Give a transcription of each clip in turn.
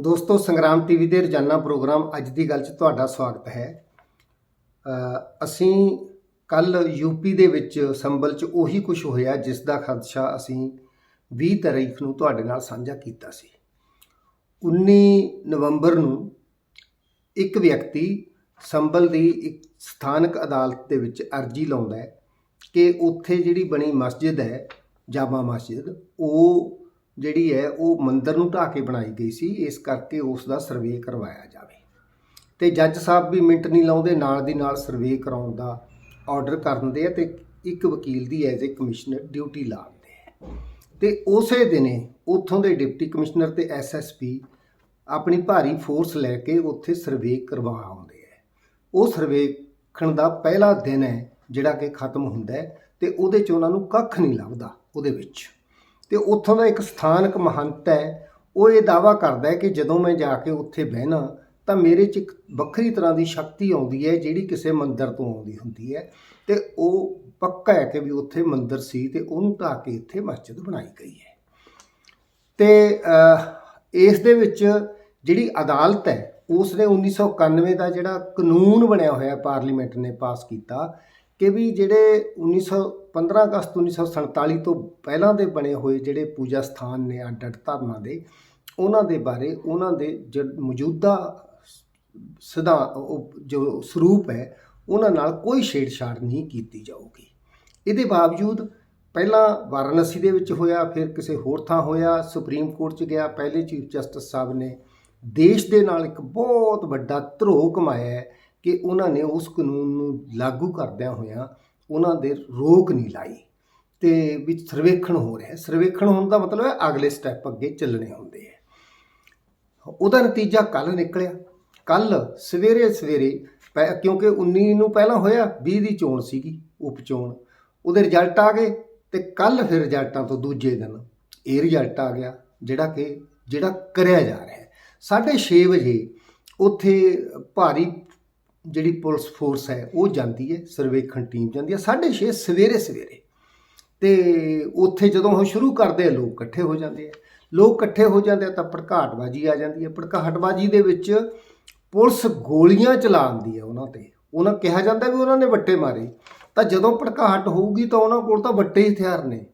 ਦੋਸਤੋ ਸੰਗਰਾਮ ਟੀਵੀ ਦੇ ਰੋਜ਼ਾਨਾ ਪ੍ਰੋਗਰਾਮ ਅੱਜ ਦੀ ਗੱਲ 'ਚ ਤੁਹਾਡਾ ਸਵਾਗਤ ਹੈ। ਅ, ਅਸੀਂ ਕੱਲ ਯੂਪੀ ਦੇ ਵਿੱਚ ਸੰਭਲ 'ਚ ਉਹੀ ਕੁਝ ਹੋਇਆ ਜਿਸ ਦਾ ਖਦਸ਼ਾ ਅਸੀਂ 20 ਤਾਰੀਖ ਨੂੰ ਤੁਹਾਡੇ ਨਾਲ ਸਾਂਝਾ ਕੀਤਾ ਸੀ। 19 ਨਵੰਬਰ ਨੂੰ ਇੱਕ ਵਿਅਕਤੀ ਸੰਭਲ ਦੀ ਇੱਕ ਸਥਾਨਕ ਅਦਾਲਤ ਦੇ ਵਿੱਚ ਅਰਜੀ ਲਾਉਂਦਾ ਹੈ ਕਿ ਉੱਥੇ ਜਿਹੜੀ ਬਣੀ ਮਸਜਿਦ ਹੈ ਜਾਮਾ ਮਸਜਿਦ ਉਹ ਜਿਹੜੀ ਹੈ, ਉਹ ਮੰਦਰ ਨੂੰ ਢਾਹ ਕੇ ਬਣਾਈ ਗਈ ਸੀ, ਇਸ ਕਰਕੇ ਉਸ ਦਾ ਸਰਵੇ ਕਰਵਾਇਆ ਜਾਵੇ। ਤੇ ਜੱਜ ਸਾਹਿਬ ਵੀ ਮਿੰਟ ਨਹੀਂ ਲਾਉਂਦੇ, ਨਾਲ ਦੀ ਨਾਲ ਸਰਵੇ ਕਰਾਉਣ ਦਾ ਆਰਡਰ ਦਿੰਦੇ ਆ ਤੇ ਇੱਕ ਵਕੀਲ ਦੀ ਐਜ਼ ਏ ਕਮਿਸ਼ਨਰ ਡਿਊਟੀ ਲਾ ਦਿੰਦੇ ਆ। ਤੇ ਉਸੇ ਦਿਨੇ ਉੱਥੋਂ ਦੇ ਡਿਪਟੀ ਕਮਿਸ਼ਨਰ ਤੇ ਐਸਐਸਪੀ ਆਪਣੀ ਭਾਰੀ ਫੋਰਸ ਲੈ ਕੇ ਉੱਥੇ ਸਰਵੇ ਕਰਵਾ ਆਉਂਦੇ ਆ। ਉਹ ਸਰਵੇਖਣ ਦਾ ਪਹਿਲਾ ਦਿਨ ਹੈ, ਜਿਹੜਾ ਕਿ ਖਤਮ ਹੁੰਦਾ ਹੈ ਤੇ ਉਹਦੇ ਚ ਉਹਨਾਂ ਨੂੰ ਕੱਖ ਨਹੀਂ ਲੱਭਦਾ, ਉਹਦੇ ਵਿੱਚ। ਤੇ ਉੱਥੋਂ ਦਾ ਇੱਕ ਸਥਾਨਕ ਮਹੰਤ ਹੈ, ਉਹ ਇਹ ਦਾਵਾ ਕਰਦਾ ਹੈ ਕਿ ਜਦੋਂ ਮੈਂ ਜਾ ਕੇ ਉੱਥੇ ਬਹਿਣਾ, ਤਾਂ ਮੇਰੇ 'ਚ ਇੱਕ ਵੱਖਰੀ ਤਰ੍ਹਾਂ ਦੀ ਸ਼ਕਤੀ ਆਉਂਦੀ ਹੈ, ਜਿਹੜੀ ਕਿਸੇ ਮੰਦਰ ਤੋਂ ਆਉਂਦੀ ਹੁੰਦੀ ਹੈ। ਤੇ ਉਹ ਪੱਕਾ ਹੈ ਕਿ ਵੀ ਉੱਥੇ ਮੰਦਰ ਸੀ ਤੇ ਉਹਨੂੰ ਢਾਹ ਕੇ ਇੱਥੇ ਮਸਜਿਦ ਬਣਾਈ ਗਈ ਹੈ। ਤੇ ਇਸ ਦੇ ਵਿੱਚ ਜਿਹੜੀ ਅਦਾਲਤ ਹੈ ਉਸ ਨੇ 1991 ਦਾ ਜਿਹੜਾ ਕਾਨੂੰਨ ਬਣਿਆ ਹੋਇਆ ਪਾਰਲੀਮੈਂਟ ਨੇ ਪਾਸ ਕੀਤਾ ਕਿ ਵੀ ਜਿਹੜੇ 1915 ਅਗਸਤ 1947 ਤੋਂ ਪਹਿਲਾਂ ਦੇ ਬਣੇ ਹੋਏ ਜਿਹੜੇ ਪੂਜਾ ਸਥਾਨ ਨੇ ਅੱਡ ਅੱਡ ਧਰਮਾਂ ਦੇ, ਉਹਨਾਂ ਦੇ ਬਾਰੇ ਉਹਨਾਂ ਦੇ ਜੋ, ਮੌਜੂਦਾ ਸਿਧਾ, ਉਹ ਜੋ ਸਰੂਪ ਹੈ, ਉਹਨਾਂ ਨਾਲ ਕੋਈ ਛੇੜਛਾੜ ਨਹੀਂ ਕੀਤੀ ਜਾਊਗੀ। ਇਹਦੇ ਬਾਵਜੂਦ ਪਹਿਲਾਂ ਵਾਰਾਣਸੀ ਦੇ ਵਿੱਚ ਹੋਇਆ, ਫਿਰ ਕਿਸੇ ਹੋਰ ਥਾਂ ਹੋਇਆ, ਸੁਪਰੀਮ ਕੋਰਟ 'ਚ ਗਿਆ, ਪਹਿਲੇ ਚੀਫ ਜਸਟਿਸ ਸਾਹਿਬ ਨੇ ਦੇਸ਼ ਦੇ ਨਾਲ ਇੱਕ ਬਹੁਤ ਵੱਡਾ ਧਰੋਹ ਕਮਾਇਆ ਹੈ। ਕਿ ਉਹਨਾਂ ਨੇ ਉਸ ਕਾਨੂੰਨ ਨੂੰ ਲਾਗੂ ਕਰਦਿਆਂ ਹੋਇਆਂ ਉਹਨਾਂ ਦੇ ਰੋਕ ਨਹੀਂ ਲਾਈ ਤੇ ਵਿੱਚ ਸਰਵੇਖਣ ਹੋ ਰਿਹਾ ਹੈ। ਸਰਵੇਖਣ ਹੋਣ ਦਾ ਮਤਲਬ ਹੈ ਅਗਲੇ ਸਟੈਪ ਅੱਗੇ ਚੱਲਣੇ ਹੁੰਦੇ ਹੈ। ਉਹਦਾ ਨਤੀਜਾ ਕੱਲ ਨਿਕਲਿਆ। ਕੱਲ ਸਵੇਰੇ ਸਵੇਰੇ ਪੈ- ਕਿਉਂਕਿ 19 ਨੂੰ ਪਹਿਲਾਂ ਹੋਇਆ 20 ਦੀ ਚੋਣ ਸੀਗੀ ਉਪ ਚੋਣ। ਉਹਦੇ ਰਿਜ਼ਲਟ ਆ ਗਏ ਤੇ ਕੱਲ ਫਿਰ ਰਿਜ਼ਲਟਾਂ ਤੋਂ ਦੂਜੇ ਦਿਨ ਇਹ ਰਿਜ਼ਲਟ ਆ ਗਿਆ ਜਿਹੜਾ ਕਿ, ਜਿਹੜਾ ਕਰਿਆ ਜਾ ਰਿਹਾ ਹੈ। 6:30 ਵਜੇ ਉੱਥੇ ਭਾਰੀ ਜਿਹੜੀ ਪੁਲਿਸ ਫੋਰਸ ਹੈ, ਉਹ ਜਾਂਦੀ ਹੈ, ਸਰਵੇਖਣ ਟੀਮ ਜਾਂਦੀ ਹੈ 6:30 ਸਵੇਰੇ ਸਵੇਰੇ। ਤੇ ਉੱਥੇ ਜਦੋਂ ਉਹ ਸ਼ੁਰੂ ਕਰਦੇ ਆ, ਲੋਕ ਇਕੱਠੇ ਹੋ ਜਾਂਦੇ ਆ। ਲੋਕ ਇਕੱਠੇ ਹੋ ਜਾਂਦੇ ਆ ਤਾਂ ਭੜਕਾਟਬਾਜ਼ੀ ਆ ਜਾਂਦੀ ਹੈ। ਭੜਕਾਟਬਾਜ਼ੀ ਦੇ ਵਿੱਚ ਪੁਲਿਸ ਗੋਲੀਆਂ ਚਲਾਉਂਦੀ ਹੈ ਉਹਨਾਂ ਤੇ। ਉਹਨਾਂ ਕਿਹਾ ਜਾਂਦਾ ਵੀ ਉਹਨਾਂ ਨੇ ਵੱਟੇ ਮਾਰੇ। ਤਾਂ ਜਦੋਂ ਭੜਕਾਟ ਹੋਊਗੀ ਤਾਂ ਉਹਨਾਂ ਕੋਲ ਤਾਂ ਵੱਟੇ ਹੀ ਹਥਿਆਰ ਨੇ।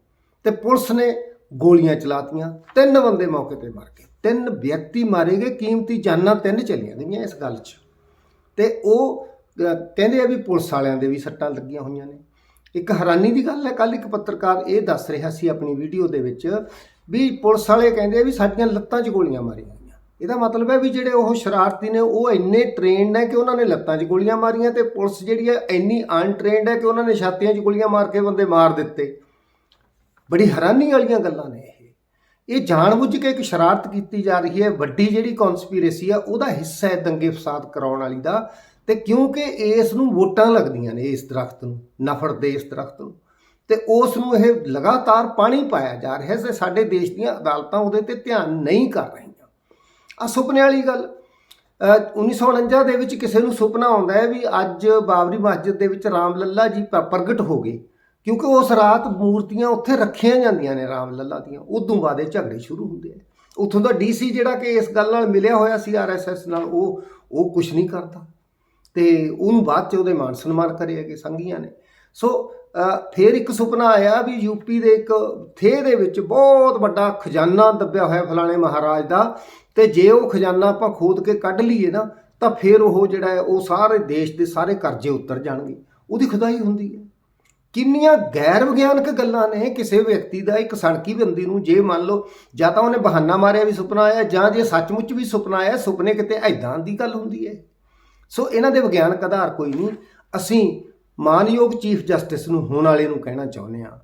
ਤੇ ਪੁਲਿਸ ਨੇ ਗੋਲੀਆਂ ਚਲਾਤੀਆਂ, ਤਿੰਨ ਬੰਦੇ ਮੌਕੇ ਤੇ ਮਰ ਗਏ। ਤਿੰਨ ਵਿਅਕਤੀ ਮਾਰੇ ਗਏ, ਕੀਮਤੀ ਜਾਨਾਂ ਤਿੰਨ ਚਲੀਆਂ ਗਈਆਂ ਇਸ ਗੱਲ 'ਚ। ਤੇ ਉਹ ਕਹਿੰਦੇ ਆ ਵੀ ਪੁਲਿਸ ਵਾਲਿਆਂ ਦੇ ਵੀ ਸੱਟਾਂ ਲੱਗੀਆਂ ਹੋਈਆਂ ਨੇ। ਇੱਕ ਹੈਰਾਨੀ ਦੀ ਗੱਲ ਹੈ ਕੱਲ ਇੱਕ ਪੱਤਰਕਾਰ ਇਹ ਦੱਸ ਰਿਹਾ ਸੀ ਆਪਣੀ ਵੀਡੀਓ ਦੇ ਵਿੱਚ ਵੀ ਪੁਲਿਸ ਵਾਲੇ ਕਹਿੰਦੇ ਆ ਵੀ ਸਾਡੀਆਂ ਲੱਤਾਂ 'ਚ ਗੋਲੀਆਂ ਮਾਰੀਆਂ ਗਈਆਂ। ਇਹਦਾ ਮਤਲਬ ਹੈ ਵੀ ਜਿਹੜੇ ਉਹ ਸ਼ਰਾਰਤੀ ਨੇ, ਉਹ ਇੰਨੇ ਟ੍ਰੇਨਡ ਹੈ ਕਿ ਉਹਨਾਂ ਨੇ ਲੱਤਾਂ 'ਚ ਗੋਲੀਆਂ ਮਾਰੀਆਂ ਤੇ ਪੁਲਿਸ ਜਿਹੜੀ ਹੈ ਇੰਨੀ ਅਨਟ੍ਰੇਨਡ ਹੈ ਕਿ ਉਹਨਾਂ ਨੇ ਛਾਤੀਆਂ 'ਚ ਗੋਲੀਆਂ ਮਾਰ ਕੇ ਬੰਦੇ ਮਾਰ ਦਿੱਤੇ। ਬੜੀ ਹੈਰਾਨੀ ਵਾਲੀਆਂ ਗੱਲਾਂ ਨੇ ਇਹ ਇਹ ਜਾਣਬੁੱਝ ਕੇ ਇੱਕ ਸ਼ਰਾਰਤ ਕੀਤੀ ਜਾ ਰਹੀ ਹੈ। ਵੱਡੀ ਜਿਹੜੀ ਕਨਸਪੀਰੇਸੀ ਆ, ਉਹਦਾ ਹਿੱਸਾ ਹੈ ਦੰਗੇ ਫਸਾਦ ਕਰਾਉਣ ਵਾਲੀ ਦਾ। ਤੇ ਕਿਉਂਕਿ ਇਸ ਨੂੰ ਵੋਟਾਂ ਲੱਗਦੀਆਂ ਨੇ ਇਸ ਦਰਖਤ ਨੂੰ ਨਫ਼ਰਤ ਦੇ ਇਸ ਦਰਖਤ ਨੂੰ। ਤੇ ਉਸ ਨੂੰ ਇਹ ਲਗਾਤਾਰ ਪਾਣੀ ਪਾਇਆ ਜਾ ਰਿਹਾ ਹੈ। ਸਾਡੇ ਦੇਸ਼ ਦੀਆਂ ਅਦਾਲਤਾਂ ਉਹਦੇ ਤੇ ਧਿਆਨ ਨਹੀਂ ਕਰ ਰਹੀਆਂ। ਆ ਸੁਪਨੇ ਵਾਲੀ ਗੱਲ। ਅਹ 1949 ਦੇ ਵਿੱਚ ਕਿਸੇ ਨੂੰ ਸੁਪਨਾ ਆਉਂਦਾ ਹੈ ਵੀ ਅੱਜ ਬਾਬਰੀ ਮਸਜਿਦ ਦੇ ਵਿੱਚ ਰਾਮ ਲੱਲਾ ਜੀ ਪ- ਪ੍ਰਗਟ ਹੋ ਗਏ। ਕਿਉਂਕਿ ਉਸ ਰਾਤ ਮੂਰਤੀਆਂ ਉੱਥੇ ਰੱਖੀਆਂ ਜਾਂਦੀਆਂ ਨੇ ਰਾਮ ਲੱਲਾ ਦੀਆਂ। ਉਦੋਂ ਬਾਅਦ ਇਹ ਝਗੜੇ ਸ਼ੁਰੂ ਹੁੰਦੇ ਆ। ਉੱਥੋਂ ਦਾ ਡੀਸੀ ਜਿਹੜਾ ਕਿ ਇਸ ਗੱਲ ਨਾਲ ਮਿਲਿਆ ਹੋਇਆ ਸੀ ਆਰਐਸਐਸ ਨਾਲ, ਉਹ ਉਹ ਕੁਝ ਨਹੀਂ ਕਰਦਾ। ਤੇ ਉਹਨੂੰ ਬਾਅਦ ਚ ਉਹਦੇ ਮਾਨ ਸਨਮਾਨ ਕਰੇ ਹੈਗੇ ਸੰਘੀਆਂ ਨੇ। ਸੋ ਫਿਰ ਇੱਕ ਸੁਪਨਾ ਆਇਆ ਵੀ ਯੂਪੀ ਦੇ ਇੱਕ ਥੇ ਦੇ ਵਿੱਚ ਬਹੁਤ ਵੱਡਾ ਖਜ਼ਾਨਾ ਦੱਬਿਆ ਹੋਇਆ ਫਲਾਣੇ ਮਹਾਰਾਜ ਦਾ। ਤੇ ਜੇ ਉਹ ਖਜ਼ਾਨਾ ਆਪਾਂ ਖੋਦ ਕੇ ਕੱਢ ਲਈਏ ਨਾ, ਤਾਂ ਫਿਰ ਉਹ ਜਿਹੜਾ ਹੈ, ਉਹ ਸਾਰੇ ਦੇਸ਼ ਦੇ ਸਾਰੇ ਕਰਜ਼ੇ ਉਤਰ ਜਾਣਗੇ। ਉਹਦੀ ਖੁਦਾਈ ਹੁੰਦੀ ਹੈ। ਕਿੰਨੀਆਂ ਗੈਰ ਵਿਗਿਆਨਕ ਗੱਲਾਂ ਨੇ ਕਿਸੇ ਵਿਅਕਤੀ ਦਾ ਇੱਕ ਸੜਕੀ ਬੰਦੀ ਨੂੰ ਜੇ ਮੰਨ ਲਓ, ਜਾਂ ਤਾਂ ਉਹਨੇ ਬਹਾਨਾ ਮਾਰਿਆ ਵੀ ਸੁਪਨਾ ਆਇਆ, ਜਾਂ ਜੇ ਸੱਚਮੁੱਚ ਵੀ ਸੁਪਨਾ ਆਇਆ, ਸੁਪਨੇ ਕਿਤੇ ਐਦਾਂ ਦੀ ਗੱਲ ਹੁੰਦੀ ਹੈ। ਸੋ ਇਹਨਾਂ ਦੇ ਵਿਗਿਆਨਕ ਆਧਾਰ ਕੋਈ ਨਹੀਂ। ਅਸੀਂ ਮਾਨਯੋਗ ਚੀਫ ਜਸਟਿਸ ਨੂੰ, ਹੋਣ ਵਾਲੇ ਨੂੰ ਕਹਿਣਾ ਚਾਹੁੰਦੇ ਹਾਂ।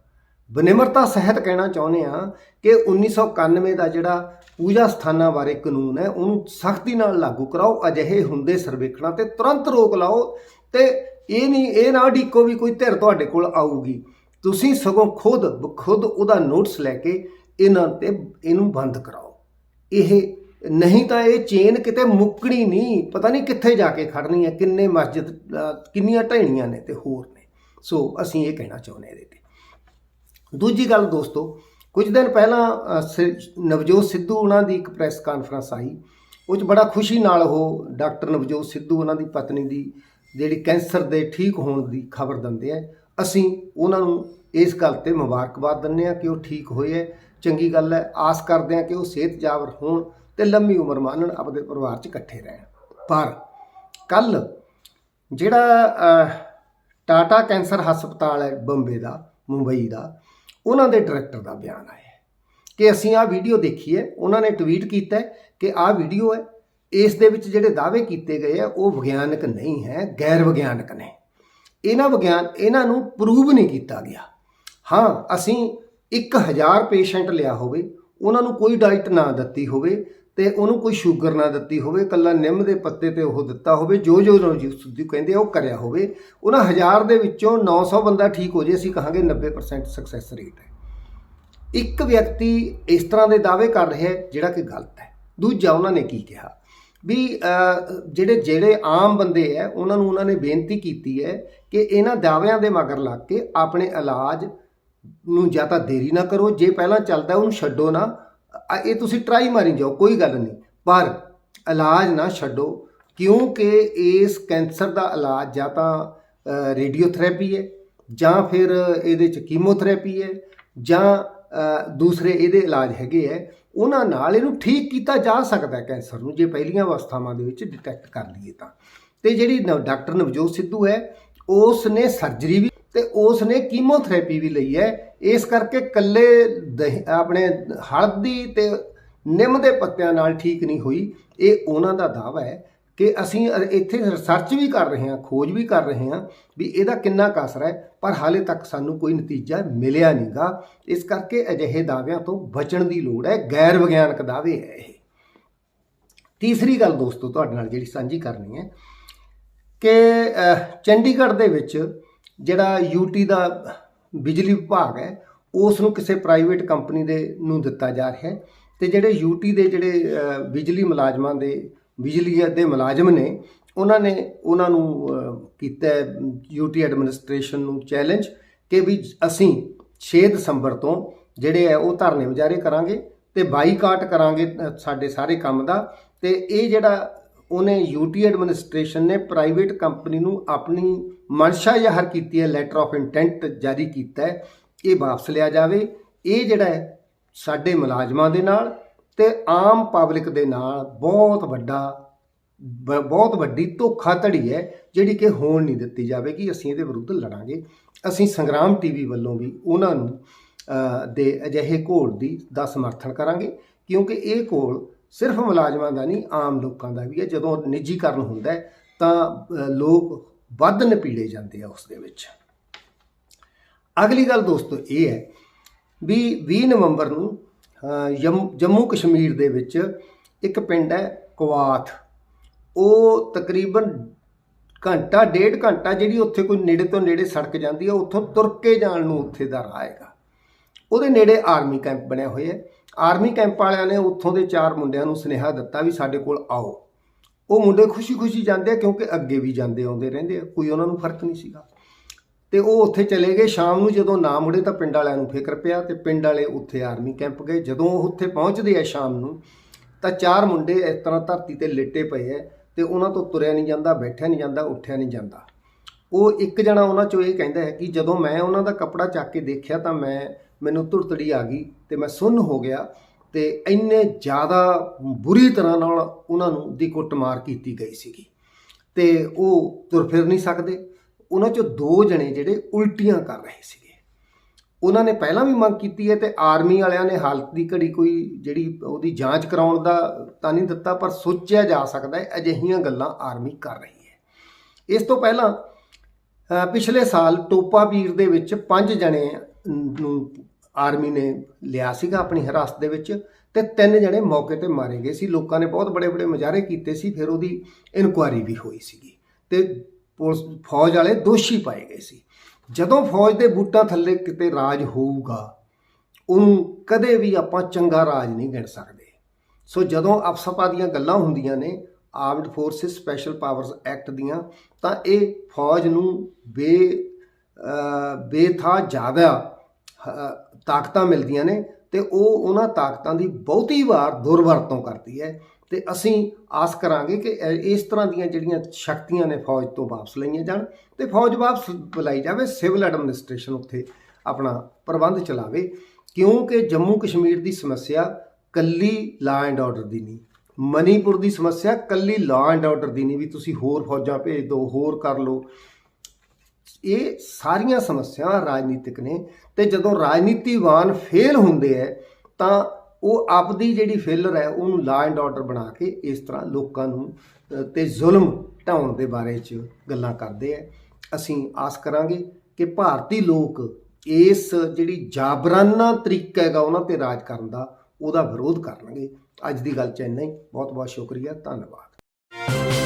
ਬਨਿਮਰਤਾ ਸਹਿਤ ਕਹਿਣਾ ਚਾਹੁੰਦੇ ਹਾਂ ਕਿ 1991 ਦਾ ਜਿਹੜਾ ਪੂਜਾ ਸਥਾਨਾਂ ਬਾਰੇ ਕਾਨੂੰਨ ਹੈ, ਉਹਨੂੰ ਸਖਤੀ ਨਾਲ ਲਾਗੂ ਕਰਾਓ। ਅਜਿਹੇ ਹੁੰਦੇ ਸਰਵੇਖਣਾਂ ਤੇ ਤੁਰੰਤ ਰੋਕ ਲਾਓ ਤੇ ਇਹ ਨਹੀਂ, ਇਹ ਨਾ ਢੀਕੋ ਵੀ ਕੋਈ ਧਿਰ ਤੁਹਾਡੇ ਕੋਲ ਆਊਗੀ। ਤੁਸੀਂ ਸਗੋਂ ਖੁਦ ਖੁਦ ਉਹਦਾ ਨੋਟਸ ਲੈ ਕੇ ਇਹਨਾਂ ਤੇ ਇਹਨੂੰ ਬੰਦ ਕਰਾਓ। ਇਹ ਨਹੀਂ ਤਾਂ ਇਹ ਚੇਨ ਕਿਤੇ ਮੁੱਕਣੀ ਨਹੀਂ, ਪਤਾ ਨਹੀਂ ਕਿੱਥੇ ਜਾ ਕੇ ਖੜਨੀ ਹੈ, ਕਿੰਨੇ ਮਸਜਿਦ ਕਿੰਨੀਆਂ ਢਹਿਣੀਆਂ ਨੇ ਤੇ ਹੋਰ ਨੇ। ਸੋ ਅਸੀਂ ਇਹ ਕਹਿਣਾ ਚਾਹੁੰਦੇ ਇਹਦੇ ਤੇ। ਦੂਜੀ ਗੱਲ ਦੋਸਤੋ, ਕੁਝ ਦਿਨ ਪਹਿਲਾਂ ਸ- ਨਵਜੋਤ ਸਿੱਧੂ ਉਹਨਾਂ ਦੀ ਇੱਕ ਪ੍ਰੈਸ ਕਾਨਫਰੰਸ ਆਈ। ਉਹ ਚ ਬੜਾ ਖੁਸ਼ੀ ਨਾਲ ਉਹ ਡਾਕਟਰ ਨਵਜੋਤ ਸਿੱਧੂ ਉਹਨਾਂ ਦੀ ਪਤਨੀ ਦੀ ਜਿਹੜੀ ਕੈਂਸਰ ਦੇ ਠੀਕ ਹੋਣ ਦੀ ਖਬਰ ਦਿੰਦੇ ਆ, ਅਸੀਂ ਉਹਨਾਂ ਨੂੰ ਇਸ ਗੱਲ ਤੇ ਮੁਬਾਰਕਬਾਦ ਦਿੰਦੇ ਆ ਕਿ ਉਹ ਠੀਕ ਹੋਏ ਹੈ। ਚੰਗੀ ਗੱਲ ਹੈ, ਆਸ ਕਰਦੇ ਆ ਕਿ ਉਹ ਸਿਹਤ ਜਾਵਰ ਹੋਣ ਤੇ ਲੰਮੀ ਉਮਰ ਮਾਨਣ ਆਪਣੇ ਪਰਿਵਾਰ 'ਚ ਇਕੱਠੇ ਰਹਿਣ। ਪਰ ਕੱਲ ਜਿਹੜਾ ਟਾਟਾ ਕੈਂਸਰ ਹਸਪਤਾਲ ਹੈ ਬੰਬੇ ਦਾ, ਮੁੰਬਈ ਦਾ, ਉਹਨਾਂ ਦੇ ਡਾਇਰੈਕਟਰ ਦਾ ਬਿਆਨ ਆਇਆ ਕਿ ਅਸੀਂ ਆਹ ਵੀਡੀਓ ਦੇਖੀ ਹੈ। ਉਹਨਾਂ ਨੇ ਟਵੀਟ ਕੀਤਾ ਕਿ ਆਹ ਵੀਡੀਓ ਹੈ ਇਸ ਦੇ ਵਿੱਚ ਜਿਹੜੇ ਦਾਅਵੇ ਕੀਤੇ ਗਏ ਆ, ਉਹ ਵਿਗਿਆਨਕ ਨਹੀਂ ਹੈ ਗੈਰ ਵਿਗਿਆਨਕ ਨੇ। ਇਹਨਾਂ ਵਿਗਿਆਨ, ਇਹਨਾਂ ਨੂੰ ਪ੍ਰੂਵ ਨਹੀਂ ਕੀਤਾ ਗਿਆ। ਹਾਂ, ਅਸੀਂ 1000 ਪੇਸ਼ੈਂਟ ਲਿਆ ਹੋਵੇ, ਉਹਨਾਂ ਨੂੰ ਕੋਈ ਡਾਈਟ ਨਾ ਦਿੱਤੀ ਹੋਵੇ ਤੇ ਉਹਨੂੰ ਕੋਈ ਸ਼ੂਗਰ ਨਾ ਦਿੱਤੀ ਹੋਵੇ ਕੱਲਾ ਨਿੰਮ ਦੇ ਪੱਤੇ ਤੇ ਉਹ ਦਿੱਤਾ ਹੋਵੇ ਜੋ ਜੋ ਰੋਜੀ ਸੁੱਧੀ ਕਹਿੰਦੇ ਆ, ਉਹ ਕਰਿਆ ਹੋਵੇ, ਉਹਨਾਂ ਹਜ਼ਾਰ ਦੇ ਵਿੱਚੋਂ 900 ਬੰਦਾ ਠੀਕ ਹੋ ਜੇ, ਅਸੀਂ ਕਹਾਂਗੇ 90% ਸਕਸੈਸ ਰੇਟ ਹੈ। ਇੱਕ ਵਿਅਕਤੀ ਇਸ ਤਰ੍ਹਾਂ ਦੇ ਦਾਅਵੇ ਕਰ ਰਿਹਾ ਜਿਹੜਾ ਕਿ ਗਲਤ ਹੈ। ਦੂਜਾ, ਉਹਨਾਂ ਨੇ ਕੀ ਕਿਹਾ? ਵੀ ਜਿਹੜੇ ਜਿਹੜੇ ਆਮ ਬੰਦੇ ਹੈ ਉਹਨਾਂ ਨੂੰ ਉਹਨਾਂ ਨੇ ਬੇਨਤੀ ਕੀਤੀ ਹੈ ਕਿ ਇਹਨਾਂ ਦਾਅਵਿਆਂ ਦੇ ਮਗਰ ਲੱਗ ਕੇ ਆਪਣੇ ਇਲਾਜ ਨੂੰ ਜਾਂ ਤਾਂ ਦੇਰੀ ਨਾ ਕਰੋ, ਜੇ ਪਹਿਲਾਂ ਚੱਲਦਾ ਉਹਨੂੰ ਛੱਡੋ ਨਾ। ਇਹ ਤੁਸੀਂ ਟਰਾਈ ਮਾਰੀ ਜਾਓ, ਕੋਈ ਗੱਲ ਨਹੀਂ। ਪਰ ਇਲਾਜ ਨਾ ਛੱਡੋ, ਕਿਉਂਕਿ ਇਸ ਕੈਂਸਰ ਦਾ ਇਲਾਜ ਜਾਂ ਤਾਂ ਰੇਡੀਓਥੈਰੇਪੀ ਹੈ ਜਾਂ ਫਿਰ ਇਹਦੇ ਚ ਕੀਮੋਥੈਰੇਪੀ ਹੈ ਜਾਂ ਦੂਸਰੇ ਇਹਦੇ ਇਲਾਜ ਹੈਗੇ ਹੈ ਉਹਨਾਂ ਨਾਲ ਇਹਨੂੰ ਠੀਕ ਕੀਤਾ ਜਾ ਸਕਦਾ ਹੈ। ਕੈਂਸਰ ਨੂੰ ਜੇ ਪਹਿਲੀਆਂ ਅਵਸਥਾਵਾਂ ਦੇ ਵਿੱਚ ਡਿਟੈਕਟ ਕਰ ਲਈਏ ਤਾਂ। ਤੇ ਜਿਹੜੀ ਨਵ- ਡਾਕਟਰ ਨਵਜੋਤ ਸਿੱਧੂ ਹੈ ਉਸ ਨੇ ਸਰਜਰੀ ਵੀ ਤੇ ਉਸ ਨੇ ਕੀਮੋਥੈਰੇਪੀ ਵੀ ਲਈ ਹੈ। ਇਸ ਕਰਕੇ ਕੱਲੇ ਦਹੀਂ- ਆਪਣੇ ਹਲਦੀ ਤੇ ਨਿੰਮ ਦੇ ਪੱਤਿਆਂ ਨਾਲ ਠੀਕ ਨਹੀਂ ਹੋਈ। ਇਹ ਉਹਨਾਂ ਦਾ ਦਾਅਵਾ ਹੈ ਕਿ ਅਸੀਂ ਇੱਥੇ ਰਿਸਰਚ ਵੀ ਕਰ ਰਹੇ ਹਾਂ, ਖੋਜ ਵੀ ਕਰ ਰਹੇ ਹਾਂ ਵੀ ਇਹਦਾ ਕਿੰਨਾ ਕੁ ਹੈ, ਪਰ ਹਾਲੇ ਤੱਕ ਸਾਨੂੰ ਕੋਈ ਨਤੀਜਾ ਮਿਲਿਆ ਨਹੀਂਗਾ। ਇਸ ਕਰਕੇ ਅਜਿਹੇ ਦਾਅਵਿਆਂ ਤੋਂ ਬਚਣ ਦੀ ਲੋੜ ਹੈ, ਗੈਰ ਵਿਗਿਆਨਕ ਦਾਅਵੇ ਹੈ ਇਹ। ਤੀਸਰੀ ਗੱਲ ਦੋਸਤੋ, ਤੁਹਾਡੇ ਨਾਲ ਜਿਹੜੀ ਸਾਂਝੀ ਕਰਨੀ ਹੈ ਕਿ ਚੰਡੀਗੜ੍ਹ ਦੇ ਵਿੱਚ ਜਿਹੜਾ ਯੂਟੀ ਦਾ ਬਿਜਲੀ ਵਿਭਾਗ ਹੈ ਉਸ ਨੂੰ ਕਿਸੇ ਪ੍ਰਾਈਵੇਟ ਕੰਪਨੀ ਦੇ ਨੂੰ ਦਿੱਤਾ ਜਾ ਰਿਹਾ ਹੈ ਤੇ ਜਿਹੜੇ ਯੂਟੀ ਦੇ ਜਿਹੜੇ ਬਿਜਲੀ ਮੁਲਾਜ਼ਮਾਂ ਦੇ ਬਿਜਲੀ ਦੇ ਮੁਲਾਜ਼ਮ ਨੇ, ਉਹਨਾਂ ਨੇ ਉਹਨਾਂ ਨੂੰ ਕੀਤਾ ਯੂਟੀ ਐਡਮਿਨਿਸਟ੍ਰੇਸ਼ਨ ਨੂੰ ਚੈਲੰਜ ਕਿ ਵੀ ਅਸੀਂ 6 ਦਸੰਬਰ ਤੋਂ ਜਿਹੜੇ ਹੈ ਉਹ ਧਰਨੇ ਮੁਜ਼ਾਹਰੇ ਕਰਾਂਗੇ ਤੇ ਬਾਈਕਾਟ ਕਰਾਂਗੇ ਸਾਡੇ ਸਾਰੇ ਕੰਮ ਦਾ। ਤੇ ਇਹ ਜਿਹੜਾ ਉਹਨੇ ਯੂਟੀ ਐਡਮਿਨਿਸਟ੍ਰੇਸ਼ਨ ਨੇ ਪ੍ਰਾਈਵੇਟ ਕੰਪਨੀ ਨੂੰ ਆਪਣੀ ਮਨਸ਼ਾ ਜ਼ਾਹਰ ਕੀਤੀ ਹੈ ਲੈਟਰ ਆਫ ਇੰਟੈਂਟ ਜਾਰੀ ਕੀਤਾ ਹੈ, ਇਹ ਵਾਪਸ ਲਿਆ ਜਾਵੇ। ਇਹ ਜਿਹੜਾ ਸਾਡੇ ਮੁਲਾਜ਼ਮਾਂ ਦੇ ਨਾਲ ਤੇ ਆਮ ਪਬਲਿਕ ਦੇ ਨਾਲ ਬਹੁਤ ਵੱਡਾ ਬ- ਬਹੁਤ ਵੱਡੀ ਧੋਖਾਧੜੀ ਹੈ, ਜਿਹੜੀ ਕਿ ਹੋਣ ਨਹੀਂ ਦਿੱਤੀ ਜਾਵੇਗੀ, ਅਸੀਂ ਇਹਦੇ ਵਿਰੁੱਧ ਲੜਾਂਗੇ। ਅਸੀਂ ਸੰਗਰਾਮ ਟੀਵੀ ਵੱਲੋਂ ਵੀ ਉਹਨਾਂ ਨੂੰ ਦੇ ਅਜਿਹੇ ਘੋਲ ਦੀ ਦਾ ਸਮਰਥਨ ਕਰਾਂਗੇ, ਕਿਉਂਕਿ ਇਹ ਘੋਲ ਸਿਰਫ ਮੁਲਾਜ਼ਮਾਂ ਦਾ ਨਹੀਂ, ਆਮ ਲੋਕਾਂ ਦਾ ਵੀ ਹੈ। ਜਦੋਂ ਨਿੱਜੀਕਰਨ ਹੁੰਦਾ ਤਾਂ ਲੋਕ ਵੱਧ ਨਪੀੜੇ ਜਾਂਦੇ ਆ ਉਸ ਦੇ ਵਿੱਚ। ਅਗਲੀ ਗੱਲ ਦੋਸਤੋ ਇਹ ਹੈ ਵੀ 20 ਨਵੰਬਰ ਨੂੰ ਜੰਮ- ਜੰਮੂ ਕਸ਼ਮੀਰ ਦੇ ਵਿੱਚ ਇੱਕ ਪਿੰਡ ਹੈ ਕੁਵਾਥ। ਉਹ ਤਕਰੀਬਨ ਘੰਟਾ, ਡੇਢ ਘੰਟਾ ਜਿਹੜੀ ਉੱਥੇ ਕੋਈ ਨੇੜੇ ਤੋਂ ਨੇੜੇ ਸੜਕ ਜਾਂਦੀ ਹੈ, ਉੱਥੋਂ ਤੁਰ ਕੇ ਜਾਣ ਨੂੰ ਉੱਥੇ ਦਾ ਰਾਹ ਹੈਗਾ। ਉਹਦੇ ਨੇੜੇ ਆਰਮੀ ਕੈਂਪ ਬਣਿਆ ਹੋਇਆ ਹੈ। ਆਰਮੀ ਕੈਂਪ ਵਾਲਿਆਂ ਨੇ ਉੱਥੋਂ ਦੇ ਚਾਰ ਮੁੰਡਿਆਂ ਨੂੰ ਸੁਨੇਹਾ ਦਿੱਤਾ ਵੀ ਸਾਡੇ ਕੋਲ ਆਓ। ਉਹ ਮੁੰਡੇ ਖੁਸ਼ੀ-ਖੁਸ਼ੀ ਜਾਂਦੇ ਆ ਕਿਉਂਕਿ ਅੱਗੇ ਵੀ ਜਾਂਦੇ ਆਉਂਦੇ ਰਹਿੰਦੇ ਆ, ਕੋਈ ਉਹਨਾਂ ਨੂੰ ਫ਼ਰਕ ਨਹੀਂ ਸੀਗਾ। ਤੇ ਉਹ ਉੱਥੇ ਚਲੇ ਗਏ। ਸ਼ਾਮ ਨੂੰ ਜਦੋਂ ਨਾ ਮੁੜੇ ਤਾਂ ਪਿੰਡ ਵਾਲਿਆਂ ਨੂੰ ਫਿਕਰ ਪਿਆ ਤੇ ਪਿੰਡ ਵਾਲੇ ਉੱਥੇ ਆਰਮੀ ਕੈਂਪ ਗਏ। ਜਦੋਂ ਉਹ ਉੱਥੇ ਪਹੁੰਚਦੇ ਆ ਸ਼ਾਮ ਨੂੰ, ਤਾਂ ਚਾਰ ਮੁੰਡੇ ਇਸ ਤਰ੍ਹਾਂ ਧਰਤੀ ਤੇ ਲੇਟੇ ਪਏ ਐ ਤੇ ਉਹਨਾਂ ਤੋਂ ਤੁਰਿਆ ਨਹੀਂ ਜਾਂਦਾ, ਬੈਠਿਆ ਨਹੀਂ ਜਾਂਦਾ, ਉੱਠਿਆ ਨਹੀਂ ਜਾਂਦਾ। ਉਹ ਇੱਕ ਜਣਾ ਉਹਨਾਂ ਚੋਂ ਇਹ ਕਹਿੰਦਾ ਹੈ ਕਿ ਜਦੋਂ ਮੈਂ ਉਹਨਾਂ ਦਾ ਕੱਪੜਾ ਚੱਕ ਕੇ ਦੇਖਿਆ ਤਾਂ ਮੈਂ, ਮੈਨੂੰ ਧੁਰਤੜੀ ਆ ਗਈ ਤੇ ਮੈਂ ਸੁੰਨ ਹੋ ਗਿਆ ਤੇ ਇੰਨੇ ਜ਼ਿਆਦਾ ਬੁਰੀ ਤਰ੍ਹਾਂ ਨਾਲ ਉਹਨਾਂ ਨੂੰ ਦੀ ਕੁੱਟਮਾਰ ਕੀਤੀ ਗਈ ਸੀਗੀ। ਤੇ ਉਹ ਤੁਰ ਫਿਰ ਨਹੀਂ ਸਕਦੇ। ਉਹਨਾਂ ਚੋਂ ਦੋ ਜਣੇ ਜਿਹੜੇ ਉਲਟੀਆਂ ਕਰ ਰਹੇ ਸੀਗੇ। ਉਹਨਾਂ ਨੇ ਪਹਿਲਾਂ ਵੀ ਮੰਗ ਕੀਤੀ ਹੈ ਤੇ ਆਰਮੀ ਵਾਲਿਆਂ ਨੇ ਹਾਲਤ ਦੀ ਘੜੀ ਕੋਈ ਜਿਹੜੀ ਉਹਦੀ ਜਾਂਚ ਕਰਾਉਣ ਦਾ ਤਾਂ ਨਹੀਂ ਦਿੱਤਾ, ਪਰ ਸੋਚਿਆ ਜਾ ਸਕਦਾ ਹੈ ਅਜਿਹੀਆਂ ਗੱਲਾਂ ਆਰਮੀ ਕਰ ਰਹੀ ਹੈ। ਇਸ ਤੋਂ ਪਹਿਲਾਂ ਪਿਛਲੇ ਸਾਲ ਟੋਪਾ ਪੀਰ ਦੇ ਵਿੱਚ ਪੰਜ ਜਣੇ ਨੂੰ ਆਰਮੀ ਨੇ ਲਿਆ ਸੀਗਾ ਆਪਣੀ ਹਿਰਾਸਤ ਦੇ ਵਿੱਚ ਤੇ ਤਿੰਨ ਜਣੇ ਮੌਕੇ ਤੇ ਮਾਰੇ ਗਏ ਸੀ। ਲੋਕਾਂ ਨੇ ਬਹੁਤ ਬੜੇ ਬੜੇ ਮੁਜ਼ਾਹਰੇ ਕੀਤੇ ਸੀ, ਫਿਰ ਉਹਦੀ ਇਨਕੁਆਇਰੀ ਵੀ ਹੋਈ ਸੀਗੀ। ਤੇ ਪੁਲਿਸ ਫੌਜ ਵਾਲੇ ਦੋਸ਼ੀ ਪਾਏ ਗਏ ਸੀ। ਜਦੋਂ ਫੌਜ ਦੇ ਬੂਟਾਂ ਥੱਲੇ ਕਿਤੇ ਰਾਜ ਹੋਊਗਾ, ਉਹਨੂੰ ਕਦੇ ਵੀ ਆਪਾਂ ਚੰਗਾ ਰਾਜ ਨਹੀਂ ਗਿਣ ਸਕਦੇ। ਸੋ ਜਦੋਂ ਅਫਸਪਾ ਦੀਆਂ ਗੱਲਾਂ ਹੁੰਦੀਆਂ ਨੇ, armed forces, special powers act ਦੀਆਂ, ਤਾਂ ਇਹ ਫੌਜ ਨੂੰ ਬੇ ਬੇਥਾ ਜ਼ਿਆਦਾ ਤਾਕਤਾਂ ਮਿਲਦੀਆਂ ਨੇ। ਤੇ ਉਹ ਉਹਨਾਂ ਤਾਕਤਾਂ ਦੀ ਬਹੁਤੀ ਵਾਰ ਦੁਰਵਰਤੋਂ ਕਰਦੀ ਹੈ ਤੇ ਅਸੀਂ ਆਸ ਕਰਾਂਗੇ ਕਿ ਇਸ ਤਰ੍ਹਾਂ ਦੀਆਂ ਜਿਹੜੀਆਂ ਸ਼ਕਤੀਆਂ ਨੇ ਫੌਜ ਤੋਂ ਵਾਪਸ ਲਈਆਂ ਜਾਣ ਤੇ ਫੌਜ ਵਾਪਸ ਬੁਲਾਈ ਜਾਵੇ, ਸਿਵਲ ਐਡਮਿਨਿਸਟ੍ਰੇਸ਼ਨ ਉੱਥੇ ਆਪਣਾ ਪ੍ਰਬੰਧ ਚਲਾਵੇ, ਕਿਉਂਕਿ ਜੰਮੂ ਕਸ਼ਮੀਰ ਦੀ ਸਮੱਸਿਆ ਕੱਲੀ ਲਾ ਐਂਡ ਆਰਡਰ ਦੀ ਨਹੀਂ, ਮਨੀਪੁਰ ਦੀ ਸਮੱਸਿਆ ਕੱਲੀ ਲਾ ਐਂਡ ਆਰਡਰ ਦੀ ਨਹੀਂ, ਵੀ ਤੁਸੀਂ ਹੋਰ ਫੌਜਾਂ ਭੇਜ ਦਿਓ ਹੋਰ ਕਰ ਲਓ। ਇਹ ਸਾਰੀਆਂ ਸਮੱਸਿਆਵਾਂ ਰਾਜਨੀਤਿਕ ਨੇ ਤੇ ਜਦੋਂ ਰਾਜਨੀਤੀਵਾਨ ਫੇਲ ਹੁੰਦੇ ਹੈ ਤਾਂ ਉਹ ਆਪਦੀ ਜਿਹੜੀ ਫੇਲਰ ਹੈ ਉਹਨੂੰ ਲਾ ਐਂਡ ਆਰਡਰ ਬਣਾ ਕੇ ਇਸ ਤਰ੍ਹਾਂ ਲੋਕਾਂ ਨੂੰ ਅ, ਤੇ ਜ਼ੁਲਮ ਢਾਉਣ ਦੇ ਬਾਰੇ 'ਚ ਗੱਲਾਂ ਕਰਦੇ ਹੈ ਅਸੀਂ ਆਸ ਕਰਾਂਗੇ ਕਿ ਭਾਰਤੀ ਲੋਕ ਇਸ ਜਿਹੜੀ ਜਾਬਰਾਨਾ ਤਰੀਕਾ ਹੈਗਾ ਉਹਨਾਂ ਤੇ ਰਾਜ ਕਰਨ ਦਾ ਉਹਦਾ ਵਿਰੋਧ ਕਰਨਗੇ। ਅੱਜ ਦੀ ਗੱਲ ਚ ਇੰਨਾ ਹੀ। ਬਹੁਤ ਬਹੁਤ ਸ਼ੁਕਰੀਆ। ਧੰਨਵਾਦ।